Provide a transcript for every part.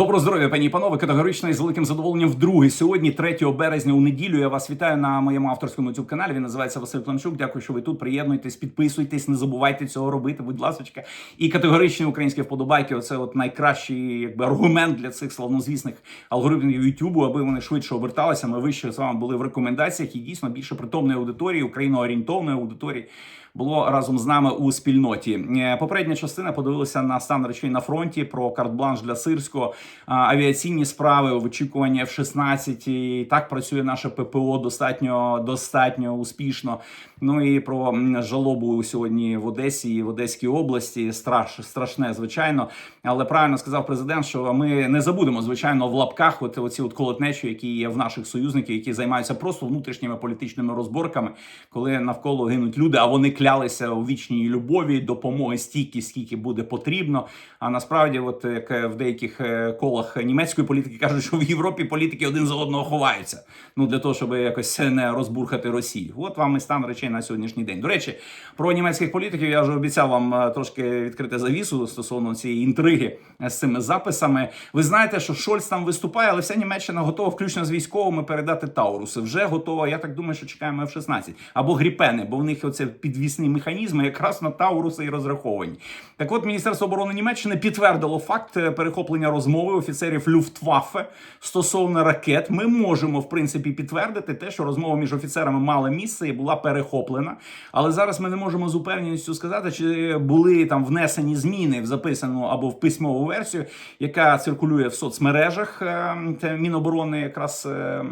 Доброго здоров'я, пані і панове. Категорично і з великим задоволенням вдруге. Сьогодні, 3 березня, у неділю. Я вас вітаю на моєму авторському youtube каналі. Він називається Василь Планчук. Дякую, що ви тут. Приєднуйтесь, підписуйтесь, не забувайте цього робити, будь ласочка. І категоричні українські вподобайки. Оце от найкращий якби аргумент для цих славнозвісних алгоритмів Ютубу, аби вони швидше оберталися. Ми вище з вами були в рекомендаціях і дійсно більше притомної аудиторії, україноорієнтовної аудиторії. Було разом з нами у спільноті. Е, Попередня частина подивилася на стан речей на фронті про карт-бланш для сирського авіаційні справи в очікуванні F-16. І так працює наше ППО достатньо достатньо успішно. Ну і про жалобу сьогодні в Одесі і в Одеській області. Страш страшне, звичайно. Але правильно сказав президент, що ми не забудемо, звичайно, в лапках от оці от колотнечі, які є в наших союзників, які займаються просто внутрішніми політичними розборками, коли навколо гинуть люди, а вони клялися у вічній любові, допомоги стільки, скільки буде потрібно. А насправді, от як е, в деяких е, колах німецької політики кажуть, що в Європі політики один за одного ховаються. Ну для того, щоб якось не розбурхати Росію. От вам і стан речей на сьогоднішній день. До речі, про німецьких політиків я вже обіцяв вам е, трошки відкрити завісу стосовно цієї інтриги з цими записами. Ви знаєте, що Шольц там виступає, але вся Німеччина готова, включно з військовими, передати Тауруси. Вже готова. Я так думаю, що чекаємо F-16 або Гріпени, бо в них оце підвісні механізми якраз на Тауруси і розраховані. Так от Міністерство оборони Німеччини підтвердило факт е, перехоплення розмови офіцерів Люфтваффе стосовно ракет. Ми можемо в принципі підтвердити те, що розмова між офіцерами мала місце і була перехоплена. Але зараз ми не можемо з упевненістю сказати, чи були там внесені зміни в записану або в письмову версію, яка циркулює в соцмережах. е, Міноборони, якраз е,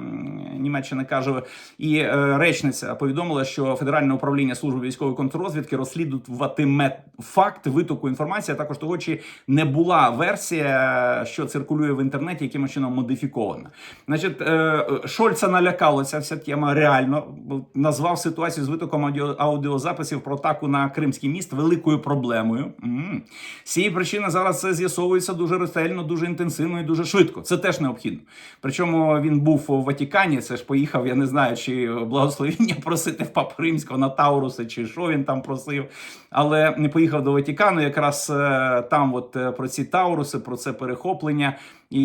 Німеччина каже, і речниця повідомила, що Федеральне управління служби військової контррозвідки розслідуватиме факт витоку інформації, а також того, чи не була версія, що циркулює в інтернеті, якимось чином модифікована. Значить, е, Шольца налякало ця вся тема реально назвав ситуацію з витоком аудіо, аудіозаписів про атаку на Кримський міст великою проблемою. М. Цієї причини зараз це з'ясовується дуже ретельно, дуже інтенсивно і дуже швидко. Це теж необхідно. Причому він був у Ватікані. Це ж поїхав, я не знаю, чи благословіння просити в Папи Римського на Тауруси, чи що він там просив. Але не поїхав до Ватікану. Якраз е, там, от е, про ці Тауруси, про це перехоплення. І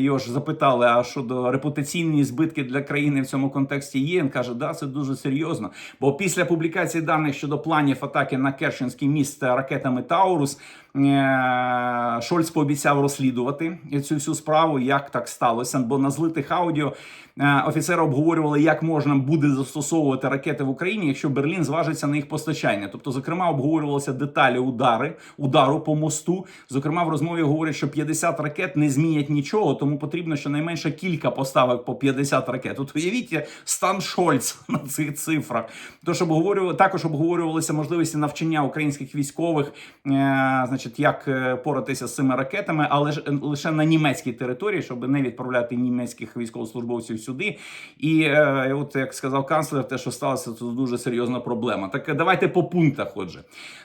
його ж запитали, а щодо репутаційні збитки для країни в цьому контексті є. Він каже, да, це дуже серйозно. Бо після публікації даних щодо планів атаки на Кершинський міст ракетами Таурус. Е, Шольц пообіцяв розслідувати цю всю справу, як так сталося. Бо на злитих аудіо е, офіцери обговорювали, як можна буде застосовувати ракети в Україні, якщо Берлін зважиться на їх постачання. Тобто, зокрема, обговорювалися деталі удари, удару по мосту. Зокрема, в розмові говорять, що 50 ракет не змінять нічого, тому потрібно щонайменше кілька поставок по 50 ракет. От уявіть стан Шольца на цих цифрах. Тож обговорювали також обговорювалися можливості навчання українських військових, е, значить, як е, поратися з цими ракетами, але ж е, лише на німецькій території, щоб не відправляти німецьких військовослужбовців сюди. І е, от як сказав канцлер, те, що сталося, це дуже серйозна проблема. Так е, давайте по пунктах. Отже,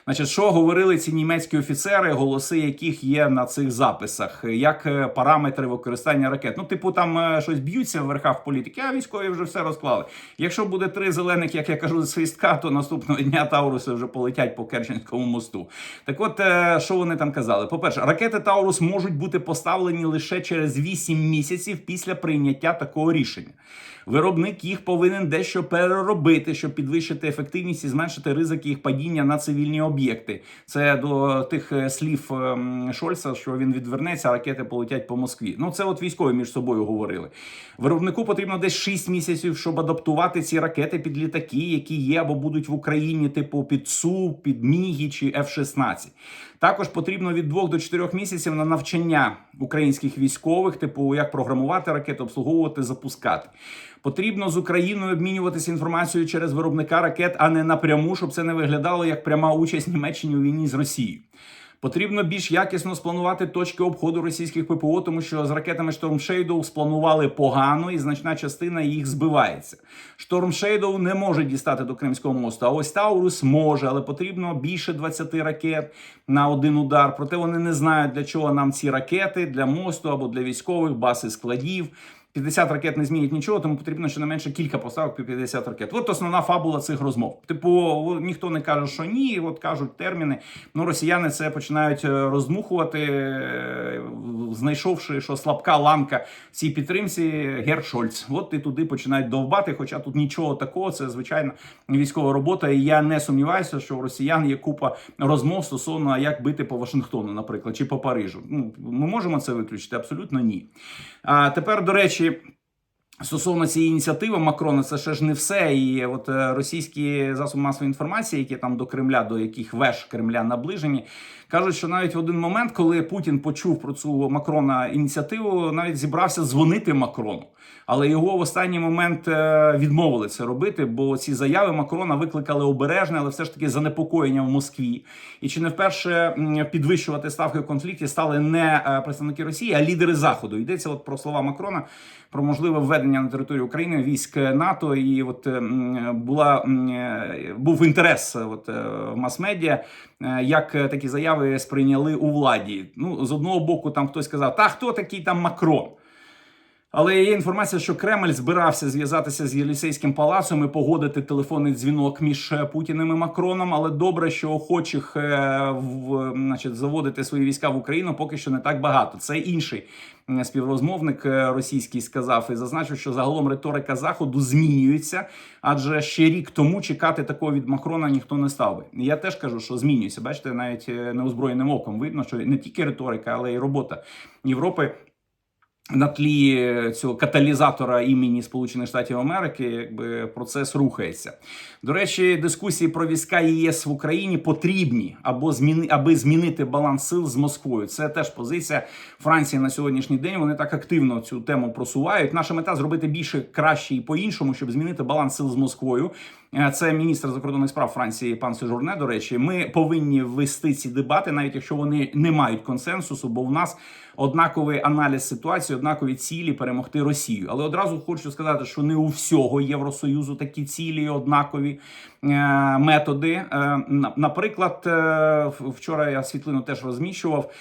значить, що говорили ці німецькі офіцери, голоси яких є на цих записах, як параметри використання ракет. Ну, типу, там щось б'ються в верхах політики, а військові вже все розклали. Якщо буде три зелених, як я кажу, свистка, то наступного дня Тауруси вже полетять по Керченському мосту. Так от, що вони там казали? По-перше, ракети Таурус можуть бути поставлені лише через 8 місяців після прийняття такого рішення. Виробник їх повинен дещо переробити, щоб підвищити ефективність і зменшити ризики їх падіння на цивільні об'єкти. Це до тих е, слів ем, Шольца, що він відвернеться, а ракети полетять по Москві. Ну це от військові між собою говорили. Виробнику потрібно десь 6 місяців, щоб адаптувати ці ракети під літаки, які є або будуть в Україні, типу під Су, під Мігі чи F-16. Також потрібно від 2 до 4 місяців на навчання українських військових, типу як програмувати ракети, обслуговувати, запускати. Потрібно з Україною обмінюватися інформацією через виробника ракет, а не напряму, щоб це не виглядало як пряма участь Німеччини у війні з Росією. Потрібно більш якісно спланувати точки обходу російських ППО, тому що з ракетами Storm Shadow спланували погано, і значна частина їх збивається. Storm Shadow не може дістати до Кримського мосту. А ось Таурус може, але потрібно більше 20 ракет на один удар. Проте вони не знають для чого нам ці ракети для мосту або для військових баз і складів. 50 ракет не змінять нічого, тому потрібно щонайменше кілька поставок по 50 ракет. От основна фабула цих розмов. Типу, ніхто не каже, що ні, от кажуть терміни. Ну, росіяни це починають е, роздмухувати, е, знайшовши, що слабка ланка в цій підтримці Герд Шольц. От і туди починають довбати. Хоча тут нічого такого, це звичайно військова робота. І я не сумніваюся, що у росіян є купа розмов стосовно як бити по Вашингтону, наприклад, чи по Парижу. Ну ми можемо це виключити? Абсолютно ні. А тепер, до речі. Steve. Стосовно цієї ініціативи Макрона, це ще ж не все. І от е, російські засоби масової інформації, які там до Кремля, до яких веж Кремля наближені, кажуть, що навіть в один момент, коли Путін почув про цю Макрона ініціативу, навіть зібрався дзвонити Макрону. Але його в останній момент е, відмовили це робити, бо ці заяви Макрона викликали обережне, але все ж таки занепокоєння в Москві. І чи не вперше підвищувати ставки в конфлікті стали не е, представники Росії, а лідери Заходу. Йдеться от про слова Макрона про можливе введення на територію України військ НАТО. І от була е, був інтерес от е, мас-медіа, е, як такі заяви сприйняли у владі. Ну з одного боку, там хтось сказав, та хто такий там Макрон. Але є інформація, що Кремль збирався зв'язатися з Єлісейським палацом і погодити телефонний дзвінок між е, Путіним і Макроном. Але добре, що охочих е, в, значить, заводити свої війська в Україну поки що не так багато. Це інший співрозмовник е, російський сказав і зазначив, що загалом риторика заходу змінюється, адже ще рік тому чекати такого від Макрона ніхто не став би. Я теж кажу, що змінюється. Бачите, навіть неозброєним оком видно, що не тільки риторика, але й робота Європи на тлі цього каталізатора імені Сполучених Штатів Америки, якби процес рухається. До речі, дискусії про війська ЄС в Україні потрібні або зміни, аби змінити баланс сил з Москвою. Це теж позиція Франції на сьогоднішній день. Вони так активно цю тему просувають. Наша мета зробити більше, краще і по-іншому, щоб змінити баланс сил з Москвою. Е, Це міністр закордонних справ Франції пан Сежурне. До речі, ми повинні вести ці дебати, навіть якщо вони не мають консенсусу, бо в нас однаковий аналіз ситуації, однакові цілі перемогти Росію. Але одразу хочу сказати, що не у всього Євросоюзу такі цілі однакові е, методи. Е, наприклад, вчора я світлину теж розміщував.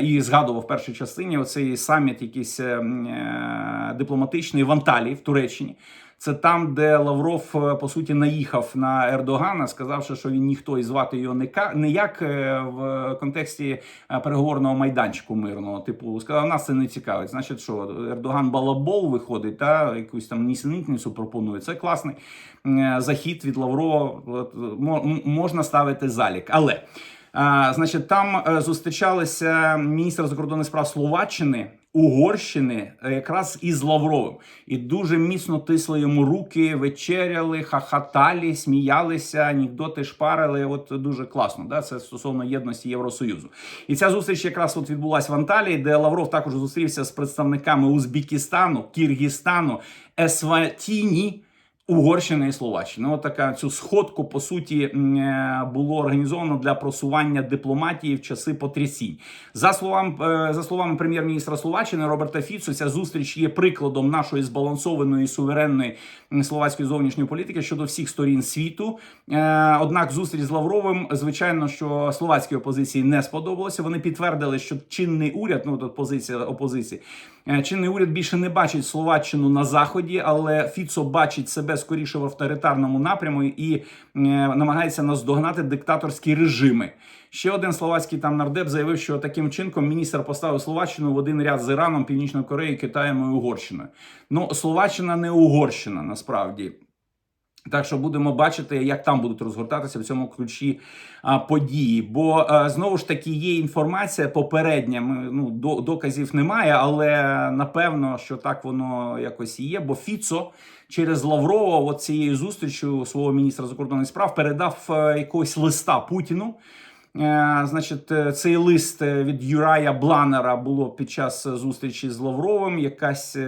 І згадував в першій частині оцей саміт, якийсь дипломатичний в Анталії в Туреччині. Це там, де Лавров е, по суті наїхав на Ердогана, сказавши, що він ніхто і звати його не ка- не як е, в контексті е, переговорного майданчику мирного. Типу, сказав, нас це не цікавить. Значить, що Ердоган балабол виходить, та якусь там нісенітницю пропонує. Це класний захід від Лаврова. Мо- можна ставити залік, але. А, значить, там зустрічалися міністр закордонних справ Словаччини, Угорщини, е, якраз із Лавровим, і дуже міцно тисли йому руки, вечеряли, хахаталі, сміялися, анекдоти шпарили. От дуже класно. Да? Це стосовно єдності Євросоюзу. І ця зустріч якраз от відбулася в Анталії, де Лавров також зустрівся з представниками Узбекистану, Киргизстану, Есватіні. Угорщина і Словаччина. От така цю сходку по суті е, було організовано для просування дипломатії в часи потрясінь. За словами за словами прем'єр-міністра Словаччини Роберта Фіцу, ця зустріч є прикладом нашої збалансованої суверенної словацької зовнішньої політики щодо всіх сторін світу. Е, Однак зустріч з Лавровим, звичайно, що словацькій опозиції не сподобалося. Вони підтвердили, що чинний уряд, ну тут позиція опозиції. Е, Чинний уряд більше не бачить Словаччину на заході, але Фіцо бачить себе скоріше в авторитарному напряму і е, намагається наздогнати диктаторські режими. Ще один словацький там нардеп заявив, що таким чинком міністр поставив Словаччину в один ряд з Іраном, Північною Кореєю, Китаєм і Угорщиною. Ну, Словаччина не Угорщина насправді. Так що будемо бачити, як там будуть розгортатися в цьому ключі а, події. Бо а, знову ж таки є інформація попередня. Ми, ну до, доказів немає, але напевно, що так воно якось і є. Бо Фіцо через Лаврова, от цією зустрічю свого міністра закордонних справ, передав е, якогось листа Путіну. Е, Значить, е, цей лист е, від Юрая Бланера було під час зустрічі з Лавровим. Якась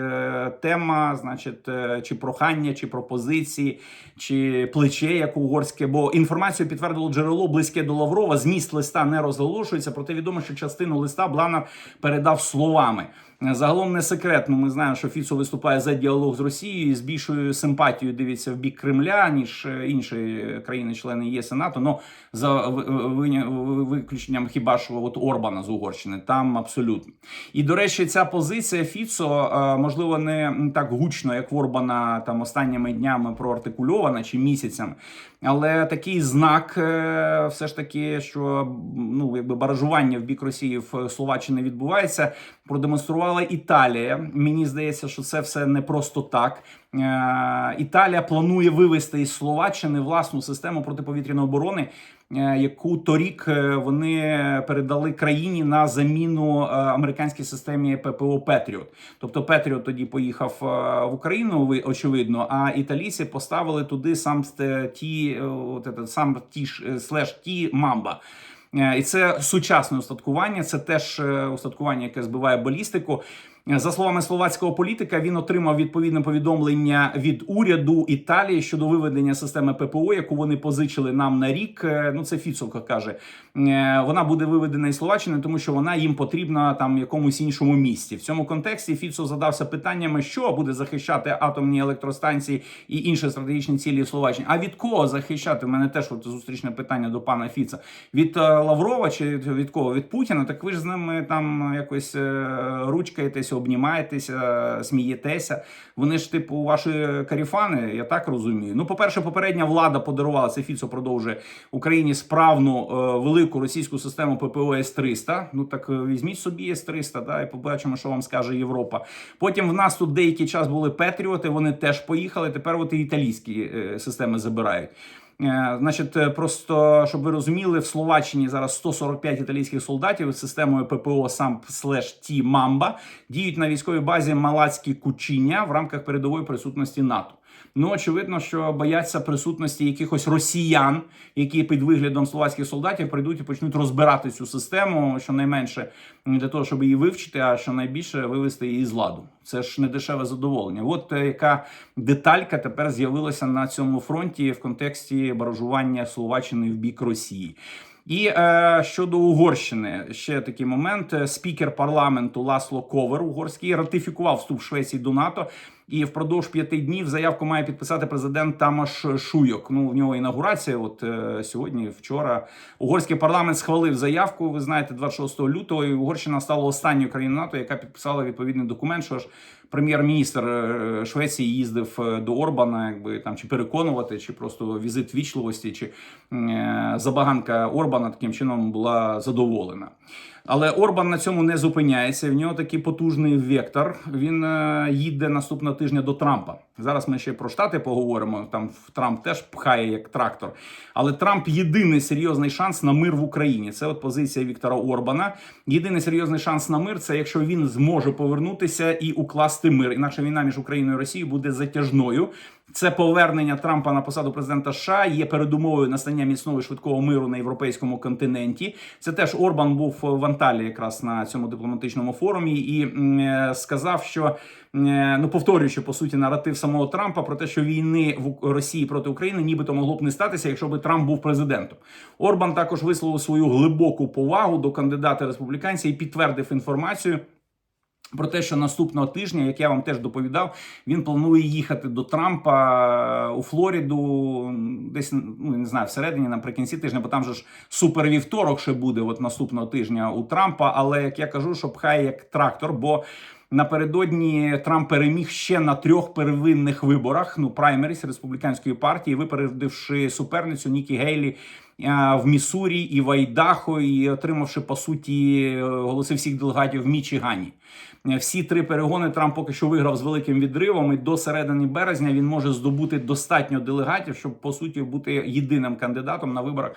тема, значить, чи прохання, чи пропозиції, чи плече, як угорське. Бо інформацію підтвердило джерело близьке до Лаврова. Зміст листа не розголошується. Проте відомо, що частину листа Бланер передав словами. Загалом не секретно. Ми знаємо, що Фіцо виступає за діалог з Росією і з більшою симпатією дивиться в бік Кремля, ніж е, інші країни-члени ЄС і НАТО. Ну за ви- ви- ви- виключенням хіба що от Орбана з Угорщини, там абсолютно. І до речі, ця позиція Фіцо е, можливо не так гучно, як в Орбана там останніми днями проартикульована чи місяцями. Але такий знак, е, все ж таки, що ну якби баражування в бік Росії в Словаччині відбувається, продемонструвала Італія. Мені здається, що це все не просто так. Е, Італія планує вивести із Словаччини власну систему протиповітряної оборони, е, яку торік е, вони передали країні на заміну американській системі ППО Петріот. Тобто Петріот тоді поїхав в Україну, ви- очевидно, а італійці поставили туди сам ті, от сам ті слеш ті мамба. І це сучасне устаткування, це теж устаткування, яке збиває балістику. За словами словацького політика, він отримав відповідне повідомлення від уряду Італії щодо виведення системи ППО, яку вони позичили нам на рік. Е, Ну це Фіцовка каже. Е, Вона буде виведена із Словаччини, тому що вона їм потрібна там в якомусь іншому місті. В цьому контексті Фіцо задався питаннями, що буде захищати атомні електростанції і інші стратегічні цілі в Словаччині. А від кого захищати? У мене теж от зустрічне питання до пана Фіца. Від е, Лаврова чи від кого? Від Путіна? Так ви ж з ними там якось ручкаєтесь, обнімаєтеся, смієтеся. Вони ж, типу, ваші каріфани, я так розумію. Ну, по-перше, попередня влада подарувала це Фіцо продовжує Україні справну е, велику російську систему ППО С-300. Ну так е, візьміть собі С-300, да, і побачимо, що вам скаже Європа. Потім в нас тут деякий час були Петріоти, вони теж поїхали. Тепер от і італійські е, системи забирають. Е, Значить, е, просто щоб ви розуміли, в Словаччині зараз 145 італійських солдатів з системою ППО САМП слеш Ті Мамба діють на військовій базі Малацькі Кучіння в рамках передової присутності НАТО. Ну, очевидно, що бояться присутності якихось росіян, які під виглядом словацьких солдатів прийдуть і почнуть розбирати цю систему, щонайменше для того, щоб її вивчити, а щонайбільше вивести її з ладу. Це ж не дешеве задоволення. От е, яка деталька тепер з'явилася на цьому фронті в контексті баражування Словаччини в бік Росії. І е, щодо Угорщини, ще такий момент. Е, Спікер парламенту Ласло Ковер угорський ратифікував вступ Швеції до НАТО. І впродовж п'яти днів заявку має підписати президент Тамаш Шуйок. Ну в нього інаугурація. От е, сьогодні, вчора, угорський парламент схвалив заявку. Ви знаєте, 26 лютого і Угорщина стала останньою країною НАТО, яка підписала відповідний документ. Що ж прем'єр-міністр е, Швеції їздив е, до Орбана, якби там чи переконувати, чи просто візит вічливості, чи е, забаганка Орбана таким чином була задоволена. Але Орбан на цьому не зупиняється. В нього такий потужний вектор. Він е, їде наступного тижня до Трампа. Зараз ми ще про штати поговоримо. Там Трамп теж пхає як трактор. Але Трамп єдиний серйозний шанс на мир в Україні. Це от позиція Віктора Орбана. Єдиний серйозний шанс на мир це якщо він зможе повернутися і укласти мир. Інакше війна між Україною і Росією буде затяжною. Це повернення Трампа на посаду президента США є передумовою настання міцного швидкого миру на європейському континенті. Це теж Орбан був в Анталії, якраз на цьому дипломатичному форумі, і е, сказав, що е, ну повторюючи по суті наратив самого Трампа про те, що війни в Росії проти України нібито могло б не статися, якщо би Трамп був президентом. Орбан також висловив свою глибоку повагу до кандидата республіканця і підтвердив інформацію. Про те, що наступного тижня, як я вам теж доповідав, він планує їхати до Трампа у Флориду, десь ну не знаю, всередині, наприкінці тижня, бо там же ж супервівторок ще буде от наступного тижня у Трампа. Але як я кажу, що хай як трактор, бо напередодні Трамп переміг ще на трьох первинних виборах. Ну, праймеріс республіканської партії, випередивши суперницю Нікі Гейлі. е, В Міссурі і в Айдахо, і отримавши по суті е, голоси всіх делегатів в Мічигані. Е, Всі три перегони Трамп поки що виграв з великим відривом. І до середини березня він може здобути достатньо делегатів, щоб по суті бути єдиним кандидатом на виборах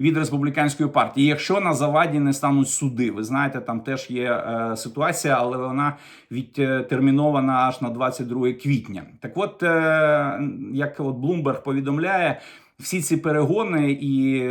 від республіканської партії. Якщо на заваді не стануть суди, ви знаєте, там теж є е, ситуація, але вона відтермінована аж на 22 квітня. Так, от е, як от Блумберг повідомляє, всі ці перегони і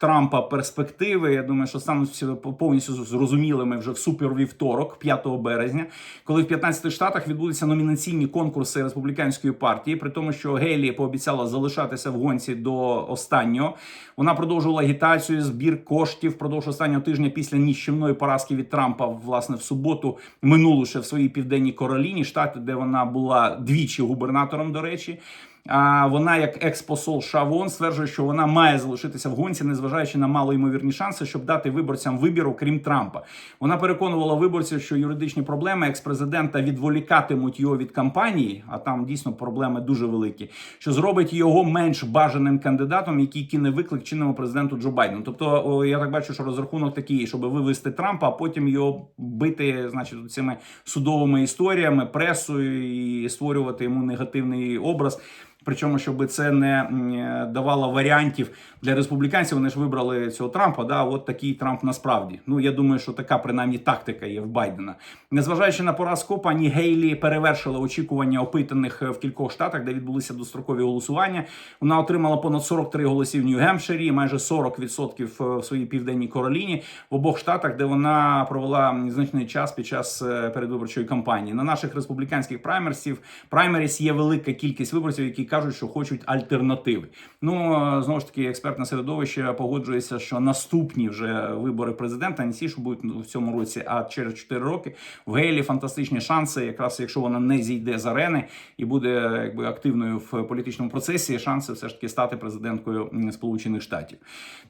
Трампа перспективи. Я думаю, що стануть повністю зрозумілими вже в супервівторок, 5 березня, коли в 15 штатах відбудуться номінаційні конкурси республіканської партії, при тому, що Гейлі пообіцяла залишатися в гонці до останнього. Вона продовжувала агітацію, збір коштів впродовж останнього тижня після ніщівної поразки від Трампа, власне, в суботу минулу ще в своїй південній Кароліні, штат, де вона була двічі губернатором, до речі. А вона, як експосол Шавон, стверджує, що вона має залишитися в гонці, незважаючи на малоймовірні шанси, щоб дати виборцям вибір, окрім Трампа. Вона переконувала виборців, що юридичні проблеми експрезидента відволікатимуть його від кампанії, а там дійсно проблеми дуже великі, що зробить його менш бажаним кандидатом, який кине виклик чинному президенту Джо Байдену. Тобто, я так бачу, що розрахунок такий, щоб вивести Трампа, а потім його бити, значить, цими судовими історіями, пресою і створювати йому негативний образ. Причому, щоб це не давало варіантів для республіканців, вони ж вибрали цього Трампа. Да, от такий Трамп насправді. Ну я думаю, що така принаймні тактика є в Байдена. Незважаючи на поразку, пані Гейлі перевершила очікування опитаних в кількох штатах, де відбулися дострокові голосування. Вона отримала понад 43 голосів в Нью-Гемпширі, майже 40% в своїй південній Кароліні в обох штатах, де вона провела значний час під час е, передвиборчої кампанії. На наших республіканських праймерсів праймеріс є велика кількість виборців, які кажуть, що хочуть альтернативи. Ну е, знову ж таки, експертне середовище погоджується, що наступні вже вибори президента не ті, що будуть в цьому році, а через 4 роки в Гейлі фантастичні шанси, якраз якщо вона не зійде з арени і буде якби активною в політичному процесі, шанси все ж таки стати президенткою Сполучених Штатів.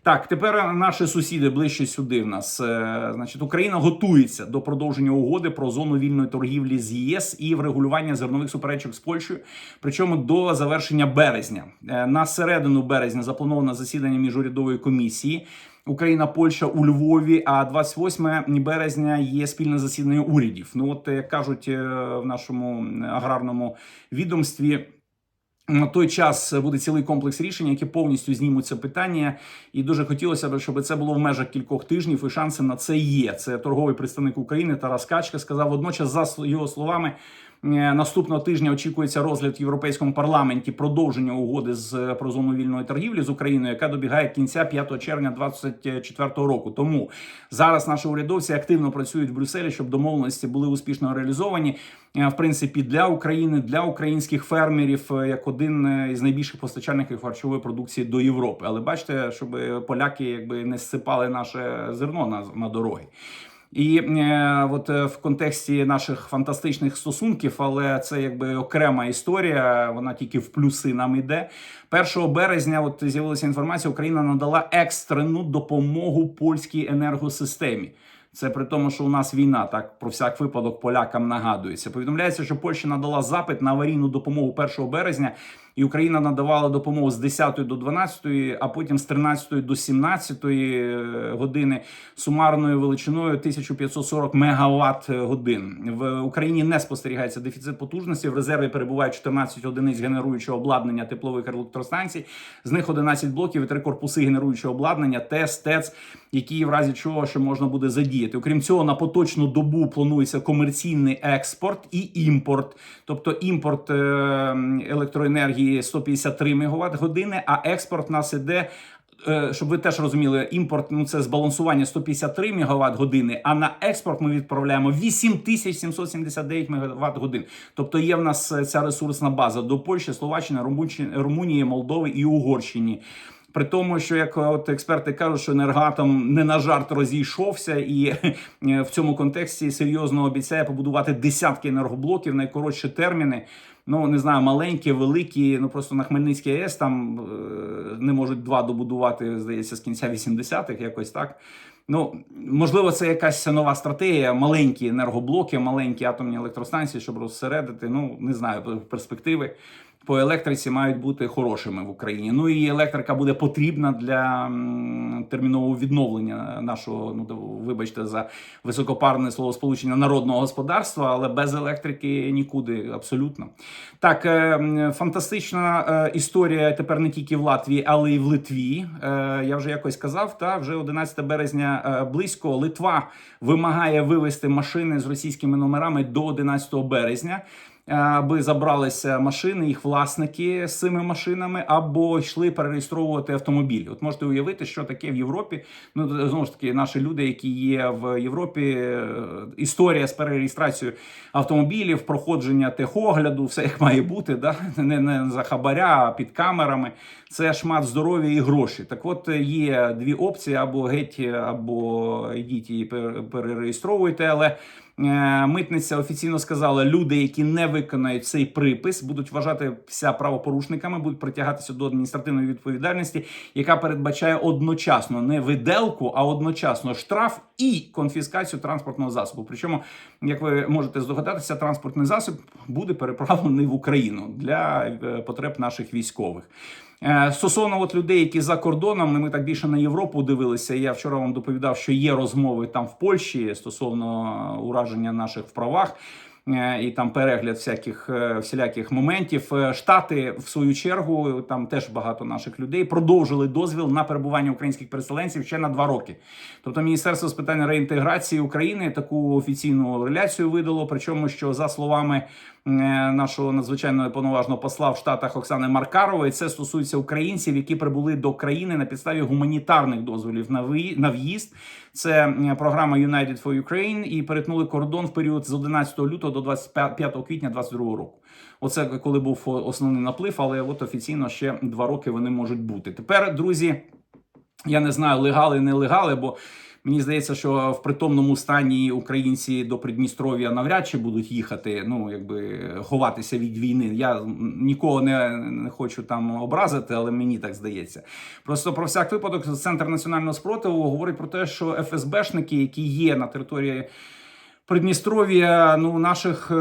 Так, тепер наші сусіди ближче сюди. В нас Е, значить Україна готується до продовження угоди про зону вільної торгівлі з ЄС і врегулювання зернових суперечок з Польщею. Причому до завершення березня Е, на середину березня заплановано засідання міжурядової комісії. Україна, Польща у Львові. А 28 березня є спільне засідання урядів. Ну от як кажуть е, в нашому аграрному відомстві. На той час буде цілий комплекс рішень, які повністю знімуть це питання, і дуже хотілося б, щоб це було в межах кількох тижнів. І шанси на це є. Це торговий представник України Тарас Качка сказав. Водночас, за його словами, наступного тижня очікується розгляд в європейському парламенті продовження угоди з про зону вільної торгівлі з Україною, яка добігає кінця 5 червня 2024 року. Тому зараз наші урядовці активно працюють в Брюсселі, щоб домовленості були успішно реалізовані. Е, В принципі, для України, для українських фермерів, е, як один е, із найбільших постачальників харчової продукції до Європи. Але бачите, щоб поляки якби не зсипали наше зерно на, на дороги. І е, от е, в контексті наших фантастичних стосунків, але це якби окрема історія. Вона тільки в плюси нам йде. 1 березня, от з'явилася інформація, Україна надала екстрену допомогу польській енергосистемі. Це при тому, що у нас війна, так про всяк випадок полякам нагадується. Повідомляється, що Польща надала запит на аварійну допомогу 1 березня, і Україна надавала допомогу з 10 до 12, а потім з 13 до 17 години сумарною величиною 1540 мегаватт годин. В Україні не спостерігається дефіцит потужності. В резерві перебуває 14 одиниць генеруючого обладнання теплових електростанцій. З них 11 блоків і три корпуси генеруючого обладнання, ТЕС, ТЕЦ, які в разі чого ще можна буде задіяти. Окрім цього, на поточну добу планується комерційний експорт і імпорт, тобто імпорт е, електроенергії 153 МВт години, а експорт в нас іде. е, Щоб ви теж розуміли, імпорт ну це збалансування 153 МВт години, а на експорт ми відправляємо 8779 МВт годин. Тобто є в нас е, ця ресурсна база до Польщі, Словаччини, Румунії, Молдови і Угорщині. При тому, що як от експерти кажуть, що енергатом не на жарт розійшовся, і е, в цьому контексті серйозно обіцяє побудувати десятки енергоблоків найкоротші терміни. Ну не знаю, маленькі, великі. Ну просто на Хмельницькій АЕС там е, не можуть два добудувати, здається, з кінця 80-х, якось так. Ну, можливо, це якась нова стратегія, маленькі енергоблоки, маленькі атомні електростанції, щоб розсередити. Ну, не знаю, перспективи по електриці мають бути хорошими в Україні. Ну і електрика буде потрібна для термінового відновлення нашого, ну вибачте, за високопарне словосполучення народного господарства, але без електрики нікуди абсолютно. Так, е, фантастична е, історія тепер не тільки в Латвії, але й в Литві. Е, Я вже якось казав, та вже 11 березня близько Литва вимагає вивести машини з російськими номерами до 11 березня. Е, аби забралися машини, їх власники з цими машинами, або йшли перереєстровувати автомобілі. От можете уявити, що таке в Європі. Ну знову ж таки, наші люди, які є в Європі, е, історія з перереєстрацією автомобілів, проходження техогляду, все як має бути, да? не, не за хабаря, а під камерами. Це шмат здоров'я і гроші. Так от е, є дві опції: або геть, або йдіть і пер- перереєстровуйте. Але митниця офіційно сказала, люди, які не виконають цей припис, будуть вважатися правопорушниками, будуть притягатися до адміністративної відповідальності, яка передбачає одночасно не виделку, а одночасно штраф і конфіскацію транспортного засобу. Причому, як ви можете здогадатися, транспортний засіб буде переправлений в Україну для е, потреб наших військових. Е, Стосовно от людей, які за кордоном, ми так більше на Європу дивилися. Я вчора вам доповідав, що є розмови там в Польщі стосовно ураження наших в правах. Е, І там перегляд всяких е, всіляких моментів. Е, Штати, в свою чергу, там теж багато наших людей продовжили дозвіл на перебування українських переселенців ще на два роки. Тобто, Міністерство з питань реінтеграції України таку офіційну реляцію видало. Причому, що за словами нашого надзвичайного повноважного посла в Штатах Оксани Маркарової, це стосується українців, які прибули до країни на підставі гуманітарних дозволів на в'їзд. Це програма United for Ukraine і перетнули кордон в період з 11 лютого до 25 квітня 2022 року. Оце коли був основний наплив, але от офіційно ще два роки вони можуть бути. Тепер, друзі, я не знаю, легали, не легали, бо мені здається, що в притомному стані українці до Придністров'я навряд чи будуть їхати, ну якби ховатися від війни. Я нікого не, хочу там образити, але мені так здається. Просто про всяк випадок центр національного спротиву говорить про те, що ФСБшники, які є на території. Придністров'я ну наших е,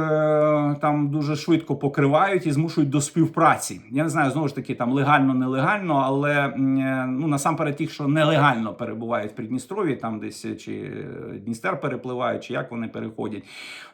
там дуже швидко покривають і змушують до співпраці. Я не знаю знову ж таки там легально, нелегально, але е, ну насамперед тих, що нелегально перебувають в Придністров'ї, там десь е, чи Дністер перепливають, чи як вони переходять.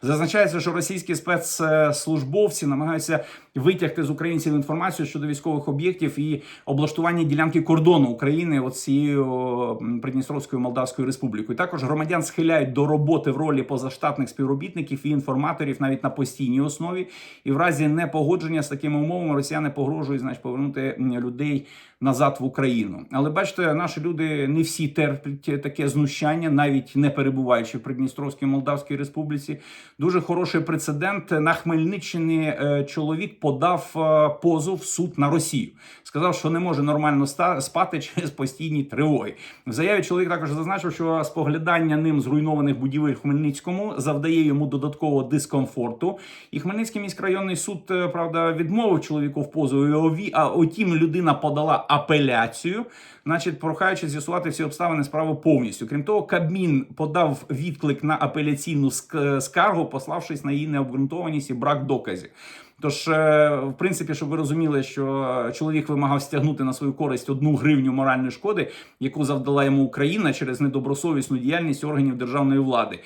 Зазначається, що російські спецслужбовці намагаються витягти з українців інформацію щодо військових об'єктів і облаштування ділянки кордону України от цією Придністровською Молдавською Республікою. Також громадян схиляють до роботи в ролі позаштатних співробітників і інформаторів навіть на постійній основі. І в разі непогодження з такими умовами росіяни погрожують значить, повернути людей назад в Україну. Але бачите, наші люди не всі терплять таке знущання, навіть не перебуваючи в Придністровській Молдавській Республіці. Дуже хороший прецедент на Хмельниччині. е, Чоловік подав е, позов в суд на Росію. Сказав, що не може нормально спати через постійні тривоги. В заяві чоловік також зазначив, що споглядання ним зруйнованих будівель в Хмельницькому завдає йому додаткового дискомфорту. І Хмельницький міськрайонний суд, е, правда, відмовив чоловіку в позові. ові- А утім, людина подала апеляцію, значить, прохаючи з'ясувати всі обставини справи повністю. Крім того, Кабмін подав відклик на апеляційну скаргу, пославшись на її необґрунтованість і брак доказів. Тож, е, в принципі, щоб ви розуміли, що чоловік вимагав стягнути на свою користь одну гривню моральної шкоди, яку завдала йому Україна через недобросовісну діяльність органів державної влади.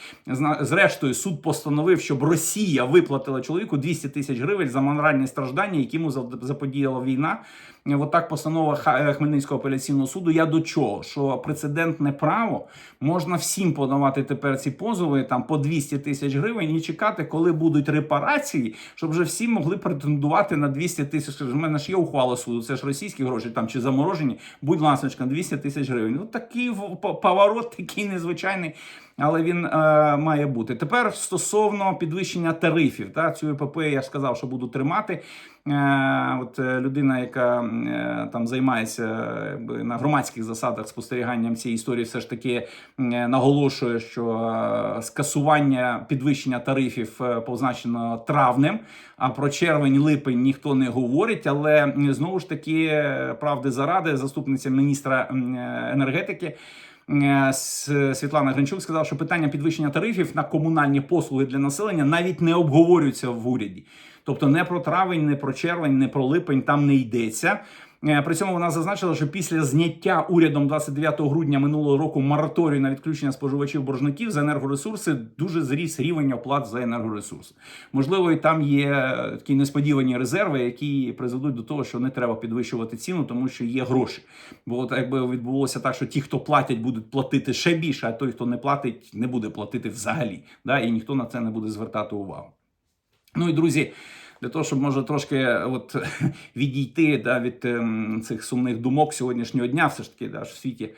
Зрештою, суд постановив, щоб Росія виплатила чоловіку 200 тисяч гривень за моральні страждання, які йому заподіяла війна. От так постанова е, Хмельницького апеляційного суду. Я до чого? Що прецедентне право можна всім подавати тепер ці позови там по 200 тисяч гривень і чекати, коли будуть репарації, щоб вже всі могли претендувати на 200 тисяч. У мене ж є ухвала суду, це ж російські гроші там чи заморожені. Будь ласка, 200 тисяч гривень. Ну такий поворот, такий незвичайний. Але він е, має бути тепер стосовно підвищення тарифів. Та цю ЕПП я сказав, що буду тримати. Е, от е, людина, яка е, там займається е, на громадських засадах спостеріганням цієї історії, все ж таки е, наголошує, що е, скасування підвищення тарифів е, позначено травнем. А про червень-липень ніхто не говорить. Але знову ж таки, е, правди заради, заступниця міністра е, енергетики. Е, Світлана Гринчук сказала, що питання підвищення тарифів на комунальні послуги для населення навіть не обговорюється в уряді. Тобто не про травень, не про червень, не про липень там не йдеться. Е, При цьому вона зазначила, що після зняття урядом 29 грудня минулого року мораторію на відключення споживачів боржників за енергоресурси дуже зріс рівень оплат за енергоресурси. Можливо, і там є такі несподівані резерви, які призведуть до того, що не треба підвищувати ціну, тому що є гроші. Бо от якби відбулося так, що ті, хто платять, будуть платити ще більше, а той, хто не платить, не буде платити взагалі. Да? І ніхто на це не буде звертати увагу. Ну і друзі, для того, щоб може трошки от відійти да, від ем, цих сумних думок сьогоднішнього дня, все ж таки, да, в світі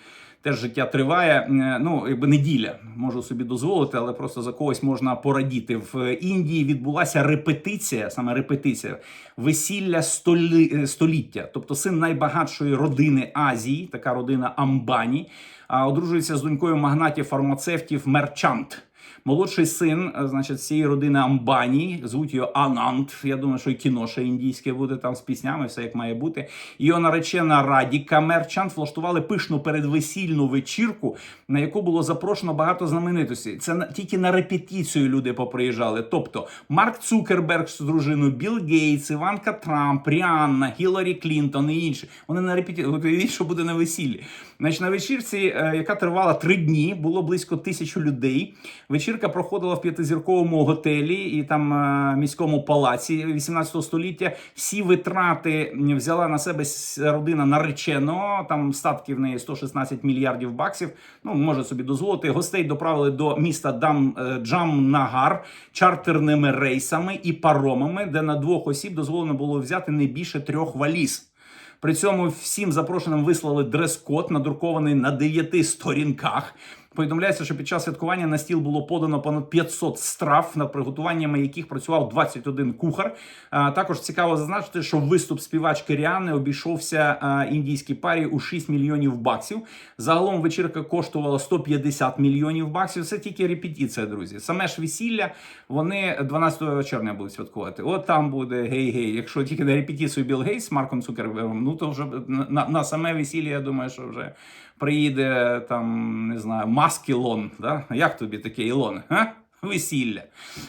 теж життя триває. Е, Ну, якби неділя можу собі дозволити, але просто за когось можна порадіти. В Індії відбулася репетиція, саме репетиція весілля столі, е, століття, тобто син найбагатшої родини Азії, така родина Амбані, а одружується з донькою магнатів фармацевтів Мерчант. Молодший син, е, значить, цієї родини Амбані, звуть його Анант. Я думаю, що і кіно ще індійське буде там з піснями, все як має бути. Його наречена Радіка Мерчант влаштували пишну передвесільну вечірку, на яку було запрошено багато знаменитостей. Це тільки на репетицію люди поприїжджали. Тобто Марк Цукерберг з дружиною, Білл Гейтс, Іванка Трамп, Ріанна, Гіларі Клінтон і інші. Вони на репетицію. Що буде на весіллі. Значить, на вечірці, е, яка тривала три дні, було близько тисячу людей. Вечірка проходила в п'ятизірковому готелі і там е, міському палаці 18 століття. Всі витрати взяла на себе родина нареченого. Там статки в неї 116 мільярдів баксів. Ну може собі дозволити. Гостей доправили до міста Дам е, Джамнагар чартерними рейсами і паромами, де на двох осіб дозволено було взяти не більше трьох валіз. При цьому всім запрошеним вислали дрес-код, надрукований на дев'яти сторінках. Повідомляється, що під час святкування на стіл було подано понад 500 страв, над приготуваннями яких працював 21 кухар. А, також цікаво зазначити, що виступ співачки Ріани обійшовся індійській парі у 6 мільйонів баксів. Загалом вечірка коштувала 150 мільйонів баксів. Це тільки репетиція, друзі. Саме ж весілля вони 12 червня будуть святкувати. От там буде гей-гей. Якщо тільки на репетицію Білл Гейтс з Марком Цукербергом, ну то вже на, на саме весілля, я думаю, що вже приїде там, не знаю, Маск Ілон. Да? Як тобі таке Ілон? А? Весілля.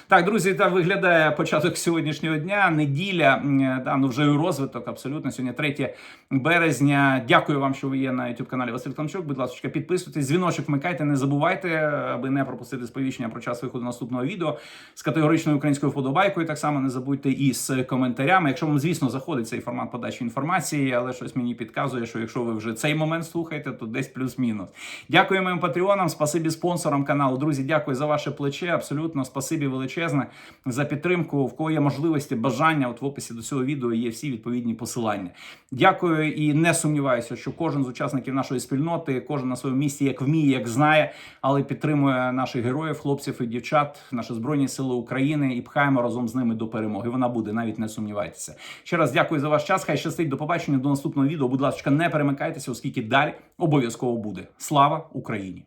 Так, друзі, так виглядає початок сьогоднішнього дня. Неділя, да, ну вже і розвиток. Абсолютно. Сьогодні 3 березня. Дякую вам, що ви є на youtube каналі Василь Кланчук. Будь ласка, підписуйтесь, дзвіночок вмикайте, не забувайте, аби не пропустити сповіщення про час виходу наступного відео з категоричною українською вподобайкою. Так само не забудьте і з коментарями. Якщо вам, звісно, заходить цей формат подачі інформації, але щось мені підказує, що якщо ви вже цей момент слухаєте, то десь плюс-мінус. Дякую моїм патреонам, спасибі спонсорам каналу. Друзі, дякую за ваше плече. Абсолютно спасибі величезне за підтримку. В кого є можливості, бажання. От в описі до цього відео є всі відповідні посилання. Дякую і не сумніваюся, що кожен з учасників нашої спільноти, кожен на своєму місці, як вміє, як знає, але підтримує наших героїв, хлопців і дівчат, наші збройні сили України і пхаємо разом з ними до перемоги. Вона буде, навіть не сумнівайтеся. Ще раз дякую за ваш час. Хай щастить до побачення до наступного відео. Будь ласка, не перемикайтеся, оскільки далі обов'язково буде. Слава Україні!